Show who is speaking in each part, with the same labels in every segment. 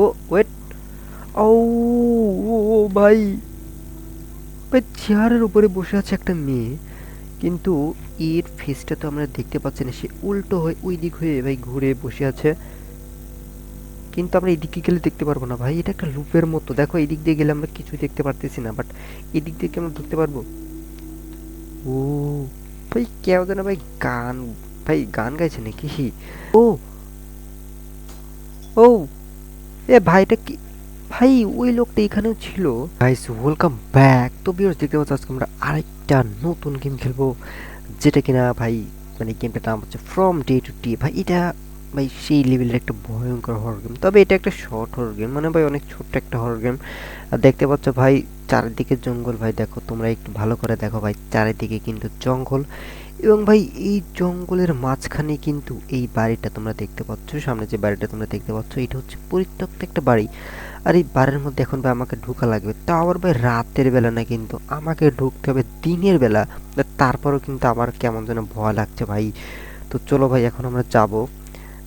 Speaker 1: ও wait ও ও ভাই। ভাই চেয়ারের উপরে বসে আছে একটা মেয়ে, কিন্তু এর ফেসটা তো আমরা দেখতে পাচ্ছি না। সে উল্টো হয়ে ওই দিক হয়ে ভাই ঘুরে বসে আছে। কিন্তু আমরা এদিকে গেলে দেখতে পারব না ভাই, এটা একটা লুপের মতো। দেখো, এদিক দিয়ে গেলে আমরা কিছুই দেখতে পারতেছি না বাট এদিক দিয়ে আমরা ঢুকতে পারব? ও, ভাই কেউ যেন ভাই গান ভাই, গান গাইছে নাকি? ও ও এ ভাইটা কি? ভাই, ওই লোকটা এখানেও ছিল। গাইস ওয়েলকাম ব্যাক তো ভিউয়ার্স দেখতে পাচ্ছ আজকে আমরা আরেকটা নতুন গেম খেলব, যেটা কিনা ভাই মানে গেমটার নাম হচ্ছে ফ্রম ডে টু ডে ভাই, এটা ভাই, সেই লেভেলের একটা ভয়ঙ্কর হরর গেম তবে এটা একটা শর্ট হরর গেম মানে ভাই, অনেক ছোট্ট একটা হরর গেম আর দেখতে পাচ্ছ ভাই, চারিদিকে জঙ্গল। ভাই, দেখো, তোমরা একটু ভালো করে দেখো ভাই, চারিদিকে কিন্তু জঙ্গল। এবং ভাই, এই জঙ্গলের মাঝখানে কিন্তু এই বাড়িটা তোমরা দেখতে পাচ্ছ, সামনে যে বাড়িটা তোমরা দেখতে পাচ্ছ, এটা হচ্ছে পরিত্যক্ত একটা বাড়ি। আর এই বাড়ির মধ্যে এখন ভাই আমাকে ঢোকা লাগবে। তাও আবার ভাই রাতের বেলা না কিন্তু আমাকে ঢুকতে হবে দিনের বেলা। তা তারপরেও কিন্তু আমার কেমন যেন ভয় লাগছে ভাই। তো চলো ভাই, এখন আমরা যাব।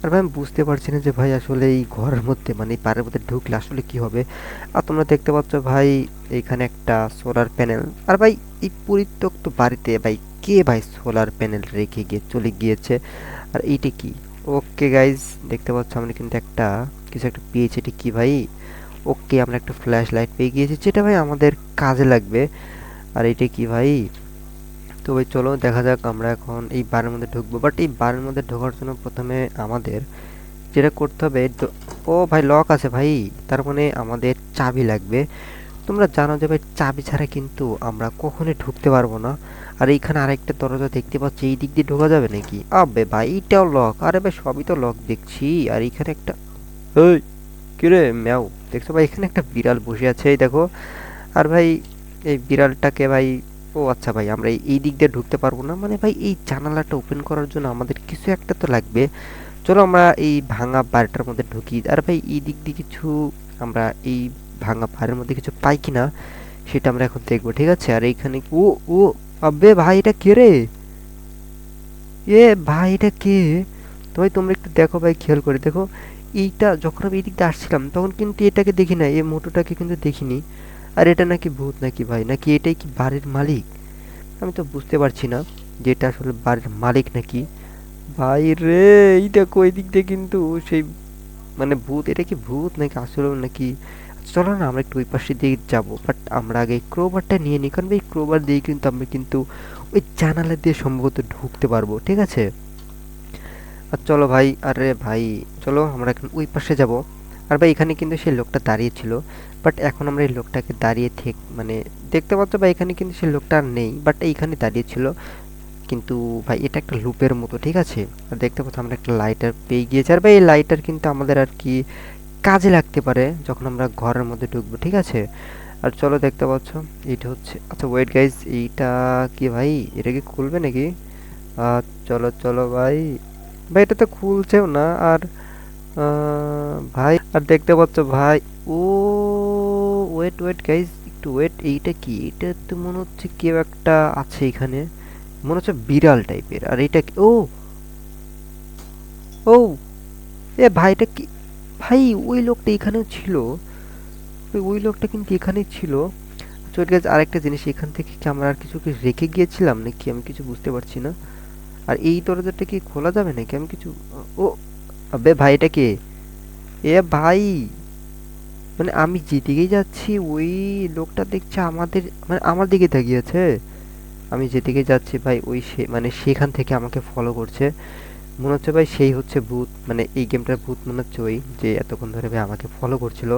Speaker 1: আর ভাই, আমি বুঝতে পারছি না যে ভাই আসলে এই ঘরের মধ্যে মানে এই বাড়ির মধ্যে ঢুকলে আসলে কি হবে। আর তোমরা দেখতে পাচ্ছ ভাই এইখানে একটা সোলার প্যানেল আর ভাই, এই পরিত্যক্ত বাড়িতে ভাই কে ভাই সোলার প্যানেল রেখে গিয়ে চলে গিয়েছে? আর এইটা কি? ওকে গাইজ দেখতে পাচ্ছ আমরা কিন্তু একটা কিছু একটা পেয়েছি। এটা কি ভাই? ওকে আমরা একটা ফ্ল্যাশ লাইট পেয়ে গিয়েছি, যেটা ভাই আমাদের কাজে লাগবে। আর এটা কি ভাই? তো ভাই, চলো দেখা যাক আমরা এখন এই বারের মধ্যে ঢুকবো। বাট এই বারের মধ্যে ঢোকার জন্য প্রথমে আমাদের যেটা করতে হবে ও ভাই লক আছে ভাই। তার মানে আমাদের চাবি লাগবে। তোমরা জানো যে ভাই, চাবি ছাড়া কিন্তু আমরা কখনোই ঢুকতে পারব না। আর এইখানে আরেকটা দরজা দেখতে পাচ্ছি, এই দিক দিয়ে ঢোকা যাবে নাকি? আবে ভাই এইটাও লক আরে ভাই, সবই তো লক দেখছি। আর এইখানে একটা, এই কিরে ম্যাও, দেখছ ভাই, এখানে একটা বিড়াল বসে আছে, এই দেখো। আর ভাই, এই বিড়ালটাকে ভাই, ও আচ্ছা ভাই, আমরা এই- দিক দিয়ে ঢুকতে পারব না। মানে ভাই, এই জানালাটা ওপেন করার জন্য আমাদের কিছু একটা তো লাগবে। চলো আমরা এই ভাঙা বাড়িটার মধ্যে ঢুকি। আর ভাই, এই দিক দিয়ে কিছু, আমরা এই ভাঙা বাড়ির মধ্যে কিছু পাই কিনা, সেটা আমরা এখন দেখব, ঠিক আছে? আর এইখানে, ও ও আবে ভাই, এটা কে রে? এ ভাই, এটা কে? তো ভাই, তোমরা একটু দেখো ভাই, খেয়াল করে দেখো। এইটা যখন আমি এই দিক দিয়ে আসছিলাম, তখন কিন্তু এটাকে দেখি না এই মোটোটাকে কিন্তু দেখিনি। আর এটা নাকি ভূত নাকি ভাই? নাকি এটাই কি বাড়ির মালিক? আমি তো বুঝতে পারছি না যে এটা আসলে বাড়ির মালিক নাকি। ভাই রে এই দেখো এই দিক দিয়ে কিন্তু সেই মানে ভূত, এটা কি ভূত নাকি আসলে নাকি? চলো না, আমরা একটু ওই পাশে দিয়ে যাব। বাট আমরা আগে ক্রোবারটা নিয়ে নিই, কারণ এই ক্রোবার দিয়ে কিন্তু আমরা কিন্তু ওই জানালা দিয়ে সম্ভবত ঢুকতে পারব, ঠিক আছে? আর চলো ভাই, আরে ভাই, চলো আমরা এখন ওই পাশে যাব। আর ভাই, এখানে কিন্তু সেই লোকটা দাঁড়িয়ে ছিল। বাট এখন আমরা এই লোকটাকে দাঁড়িয়ে থেক মানে দেখতে পাচ্ছ ভাই, এখানে কিন্তু সেই লোকটা আর নেই বাট এইখানে দাঁড়িয়ে ছিল। কিন্তু ভাই, এটা একটা লুপের মতো, ঠিক আছে? আর দেখতে পাচ্ছ আমরা একটা লাইটার পেয়ে গিয়েছি। আর ভাই, এই লাইটার কিন্তু আমাদের আর কি কাজে লাগতে পারে যখন আমরা ঘরের মধ্যে ঢুকবো, ঠিক আছে? আর চলো দেখতে পাচ্ছ, এইটা হচ্ছে আচ্ছা ওয়েট গাইজ এইটা কি ভাই? এটা কি খুলবে নাকি? চলো চলো ভাই। ভাই, এটা তো খুলছেও না, আর ভাই, আর দেখতে পাচ্ছ ভাই, ও ওয়েট ওয়েট গাইজ একটু ওয়েট এইটা কি? এটা তো মনে হচ্ছে কেউ একটা আছে এখানে। মনে হচ্ছে বিড়াল টাইপের আর এটা ও! ও! এ ভাইটা কি? ভাই, ওই লোকটা এখানেও ছিল। ওই লোকটা কিন্তু এখানে ছিল। চোট গেছে আরেকটা জিনিস, এখান থেকে কি আমরা আর কিছু রেখে গিয়েছিলাম নাকি? আমি কিছু বুঝতে পারছি না। আর এই দরজাটা কি খোলা যাবে নাকি? আমি কিছু, ও, আবে ভাই, এটা কে? এ ভাই মানে আমি যেদিকেই যাচ্ছি, ওই লোকটা দেখছে আমাদের মানে আমার দিকে তাকিয়েছে আমি যেদিকে যাচ্ছি ভাই, ওই সে মানে সেখান থেকে আমাকে ফলো করছে। মনে হচ্ছে ভাই সেই হচ্ছে ভূত মানে এই গেমটার ভূত মনে হচ্ছে ওই যে এতক্ষণ ধরে ভাই আমাকে ফলো করছিল।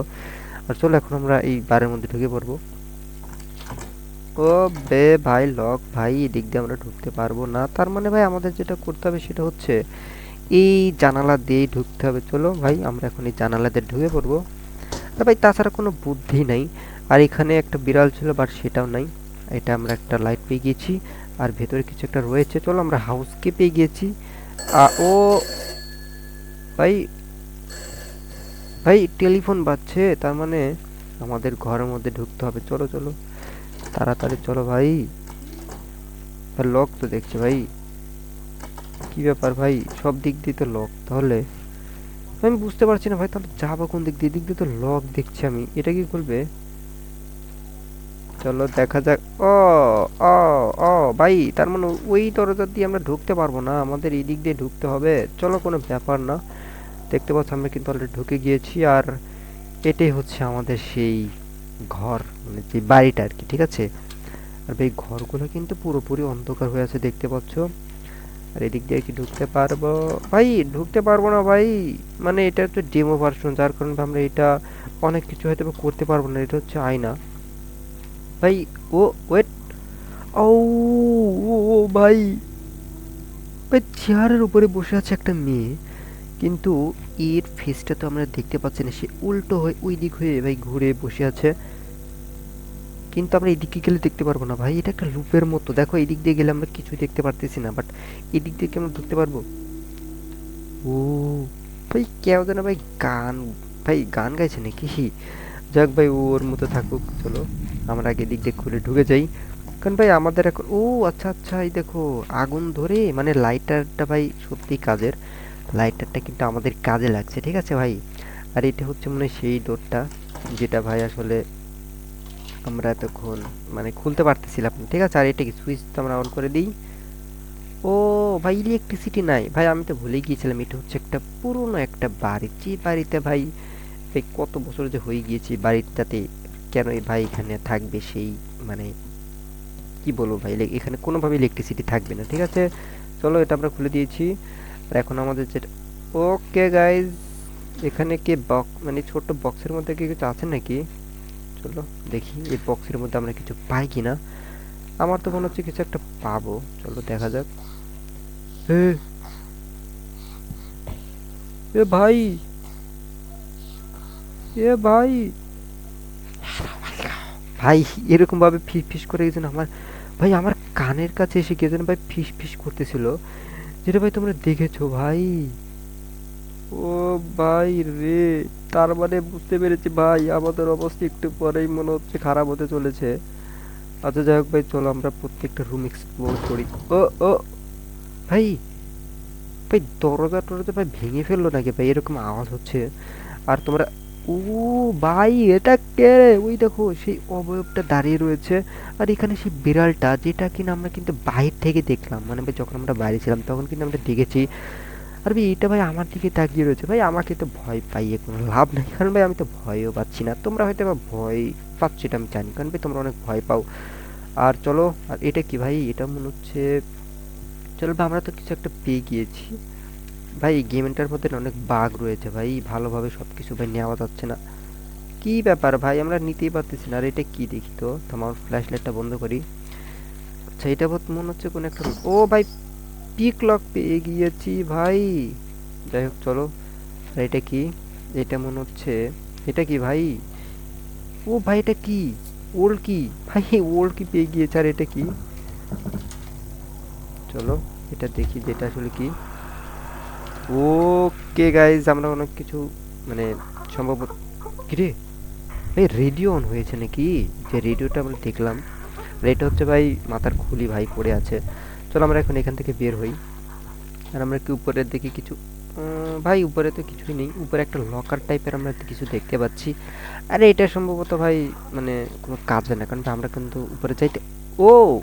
Speaker 1: আর চলো এখন আমরা এই বারের মধ্যে ঢুকে পড়ব। ও বে ভাই লক ভাই এদিক দিয়ে আমরা ঢুকতে পারব না। তার মানে ভাই আমাদের যেটা করতে হবে সেটা হচ্ছে এই জানালা দিয়েই ঢুকতে হবে। চলো ভাই আমরা এখন এই জানালা দিয়ে ঢুকে পড়ব। আর ভাই তাছাড়া কোনো বুদ্ধি নাই। আর এখানে একটা বিড়াল ছিল বাট সেটাও নাই। এটা আমরা একটা লাইট পেয়ে গিয়েছি। আর ভেতরে কিছু একটা রয়েছে। চলো আমরা হাউসকে পেয়ে গিয়েছি। ও, ভাই ভাই, টেলিফোন বাজছে, তার মানে আমাদের ঘরের মধ্যে ঢুকতে হবে। চলো চলো, তাড়াতাড়ি চলো ভাই। লক তো দেখছি ভাই। কি ব্যাপার ভাই? সব দিক দিয়ে তো লক তাহলে। আমি বুঝতে পারছি না ভাই, তাহলে যাব কোন দিক দিয়ে? এদিক দিয়ে তো লক দেখছি আমি। এটা কি করবে? চলো দেখা যাক। ও ও ও, ভাই, তার মানে ওই দরজা দিয়ে আমরা ঢুকতে পারব না, আমাদের এই দিক দিয়ে ঢুকতে হবে। চলো, কোনো ব্যাপার না। দেখতে পাচ্ছ আমরা কিন্তু অলরেডি ঢুকে গিয়েছি, আর এটাই হচ্ছে আমাদের সেই ঘর মানে যে বাড়িটা আর কি, ঠিক আছে? আর ভাই, ঘরগুলো কিন্তু পুরোপুরি অন্ধকার হয়ে আছে, দেখতে পাচ্ছ? আর এদিক দিয়ে কি ঢুকতে পারব? ভাই, ঢুকতে পারব না ভাই। মানে এটা হচ্ছে ডেমো ভার্সন যার কারণে আমরা এটা অনেক কিছু হয়তো করতে পারব না, এটা হচ্ছে আয়না। ভাই, ও ওয়েট ও ও ভাই। ভাই, চেয়ারের উপরে বসে আছে একটা মেয়ে, কিন্তু এর ফেসটা তো আমরা দেখতে পাচ্ছি না। সে উল্টো হয়ে ওই দিক হয়ে ভাই ঘুরে বসে আছে। কিন্তু আমরা এদিকে গেলে দেখতে পারব না ভাই, এটা একটা লুপের মতো। দেখো, এদিক দিয়ে গেলে আমরা কিছুই দেখতে পারতেছি না বাট এদিক দিয়ে কি আমরা পারব? ও, ভাই, কেউ যেন ভাই গান ভাই গান গাইছে নাকি? যাক ভাই ও ওর মতো থাকুক, চলো আমরা আগে এদিক দিয়ে খুলে ঢুকে যাই। কারণ ভাই, আমাদের এখন, ও আচ্ছা আচ্ছা এই দেখো, আগুন ধরে মানে লাইটারটা ভাই সত্যি কাজের। লাইটারটা কিন্তু আমাদের কাজে লাগছে, ঠিক আছে ভাই? আর এটা হচ্ছে মনে সেই ডোরটা, যেটা ভাই আসলে আমরা এতক্ষণ মানে খুলতে পারতেছিলাম ঠিক আছে? আর এটা কি সুইচ তো আমরা অন করে দিই। ও ভাই ইলেকট্রিসিটি নাই। ভাই, আমি তো ভুলে গিয়েছিলাম, এটা হচ্ছে একটা পুরনো একটা বাড়ি। যে বাড়িতে ভাই এই কত বছর যে হয়ে গিয়েছে বাড়িটাতে, কেন ভাই এখানে থাকবে সেই মানে কি বলব ভাই এখানে কোনোভাবে ইলেকট্রিসিটি থাকবে না, ঠিক আছে? চলো এটা আমরা খুলে দিয়েছি। আর এখন আমাদের যেটা, ওকে গাইজ এখানে কে বক্স মানে ছোট বক্সের মধ্যে কি কিছু আছে নাকি? চলো দেখি, এই বক্সের মধ্যে আমরা কিছু পাই কিনা। আমার তো মনে হচ্ছে কিছু একটা পাবো। চলো দেখা যাক। এ ভাই এ ভাই। ভাই এরকম ভাবে ফিস ফিস করে গেছেন আমার ভাই আমার কানের কাছে এসে গেছেন ভাই ফিস ফিস করতেছিল। যেটা ভাই তোমরা দেখেছ ভাই। ও ভাই রে তার মানে বুঝতে পেরেছি ভাই আমাদের অবস্থা একটু পরেই মনে হচ্ছে খারাপ হতে চলেছে। আচ্ছা যাই হোক ভাই চলো আমরা প্রত্যেকটা রুম এক্সপ্লোর করি। ও ও। ভাই ভাই দরজা টরজা ভাই ভেঙে ফেলল নাকি ভাই? এরকম আওয়াজ হচ্ছে। আর তোমরা ও ভাই, এটা কে? ওই দেখো, সেই অবয়বটা দাঁড়িয়ে রয়েছে। আর এখানে সেই বিড়ালটা, যেটা কিনা আমরা কিন্তু বাইরে থেকে দেখলাম। মানে যখন আমরা বাইরে ছিলাম, তখন কিন্তু আমরা দেখেছি। আর ভাই, এটা ভাই আমার দিকে তাকিয়ে রয়েছে। ভাই, আমাকে তো ভয় পাইয়ে কোনো লাভ নেই। কারণ ভাই, আমি তো ভয়ও পাচ্ছি না। তোমরা হয়তো বা ভয় পাচ্ছ, এটা আমি জানি। কারণ ভাই, তোমরা অনেক ভয় পাও। আর চলো, আর এটা কি ভাই? এটা মনে হচ্ছে, চলো ভাই, আমরা তো কিছু একটা পেয়ে গিয়েছি। ভাই, এই গেমটার মধ্যে অনেক বাগ রয়েছে ভাই, ভালোভাবে সব কিছু ভাই নেওয়া যাচ্ছে না। কি ব্যাপার ভাই, আমরা নিতেই পারতেছি না। আর এটা কি দেখি তো? তোমার ফ্ল্যাশ লাইটটা বন্ধ করি। আচ্ছা এটা বোধ মনে হচ্ছে কোনো একটা ও ভাই পিক লক পেয়ে গিয়েছি ভাই। যাই হোক, চলো। আর এটা কি? এটা মনে হচ্ছে, এটা কি ভাই? ও ভাই, এটা কি? ওল্ড কি? ভাই ওল্ড কি পেয়ে গিয়েছে? আর এটা কি? চলো, এটা দেখি যেটা আসলে কি। ওকে গাইজ আমরা অনেক কিছু মানে সম্ভবত কিরে? ভাই রেডিও অন হয়েছে নাকি? যে রেডিওটা আমরা দেখলাম এটা হচ্ছে ভাই মাথার খুলি ভাই পড়ে আছে। চলো আমরা এখন এখান থেকে বের হই। আর আমরা কি উপরের দিকে কিছু ভাই, উপরে তো কিছুই নেই। উপরে একটা লকার টাইপের আমরা কিছু দেখতে পাচ্ছি। আরে, এটা সম্ভবত ভাই মানে কোনো কাজে না, কারণ আমরা কিন্তু উপরে যাইতে ও!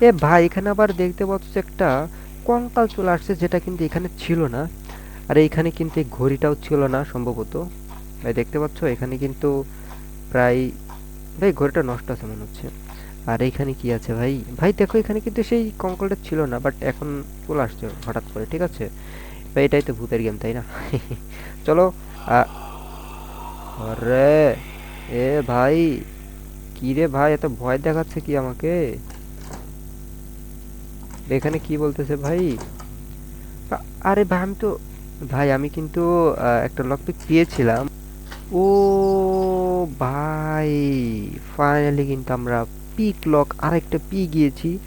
Speaker 1: এ ভাই, এখানে আবার দেখতে পাচ্ছ একটা কঙ্কাল চলে আসছে যেটা কিন্তু এখানে ছিল না? আর এইখানে কিন্তু এই ঘড়িটাও ছিল না সম্ভবত। ভাই দেখতে পাচ্ছ, এখানে কিন্তু প্রায়, ভাই ঘড়িটা নষ্ট আছে মনে হচ্ছে। আর এইখানে কি আছে ভাই? ভাই দেখো, এখানে কিন্তু সেই কঙ্কালটা ছিল না বাট এখন চলে আসছে হঠাৎ করে, ঠিক আছে? ভাই, এটাই তো ভূতের গেম তাই না? চলো আরে, এ ভাই, কি রে ভাই, এত ভয় দেখাচ্ছে কি আমাকে? এখানে কি বলতেছে ভাই? আরে ভাই, আমি তো, ভাই, আমি কিন্তু একটা লকপিক পেয়েছিলাম। ও ভাই ফাইনালি কিন্তু আমরা পিক লক আরেকটা পেয়ে গিয়েছি।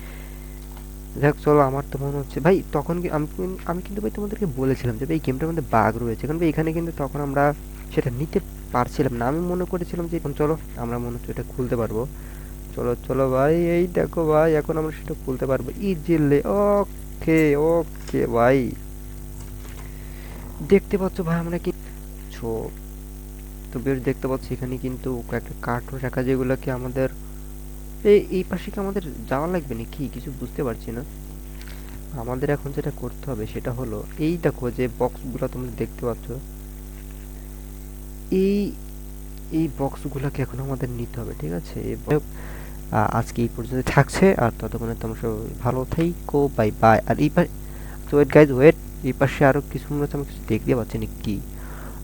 Speaker 1: যাক, চলো, আমার তো মনে হচ্ছে, ভাই, তখন আমি আমি কিন্তু ভাই তোমাদেরকে বলেছিলাম যে, ভাই, এই গেমটার মধ্যে বাঘ রয়েছে। কারণ ভাই, এখানে কিন্তু তখন আমরা সেটা নিতে পারছিলাম না। আমি মনে করেছিলাম যে চলো, আমরা মনে হচ্ছে এটা খুলতে পারব। চলো চলো ভাই, এই দেখো ভাই, এখন আমরা সেটা খুলতে পারব। ইজিলি ওকে ওকে ভাই। দেখতে পাচ্ছ ভাই, আমরা কি তো বেশ দেখতে পাচ্ছি এখানে কিন্তু কয়েকটা কার্টুন রাখা যেগুলোকে আমাদের এই এই পাশে কি আমাদের যাওয়া লাগবে নাকি? কিছু বুঝতে পারছি না। আমাদের এখন যেটা করতে হবে সেটা হলো, এই দেখো যে বক্সগুলো তোমরা দেখতে পাচ্ছ। এই এই বক্সগুলোকে এখন আমাদের নিতে হবে, ঠিক আছে? আজকে এই পর্যন্ত থাকছে, আর ততক্ষণে তোমরা সবাই ভালো থাইকো, বাই বাই। আর এই পাশে ওয়েট গাইজ ওয়েট এই পাশে আরও কিছু মনে হচ্ছে, আমি কিছু দেখতে পাচ্ছি না কি?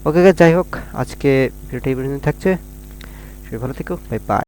Speaker 1: ওকে যাই হোক, আজকে ভিডিওটা এই পর্যন্ত থাকছে। সবাই ভালো থেকো, বাই বাই।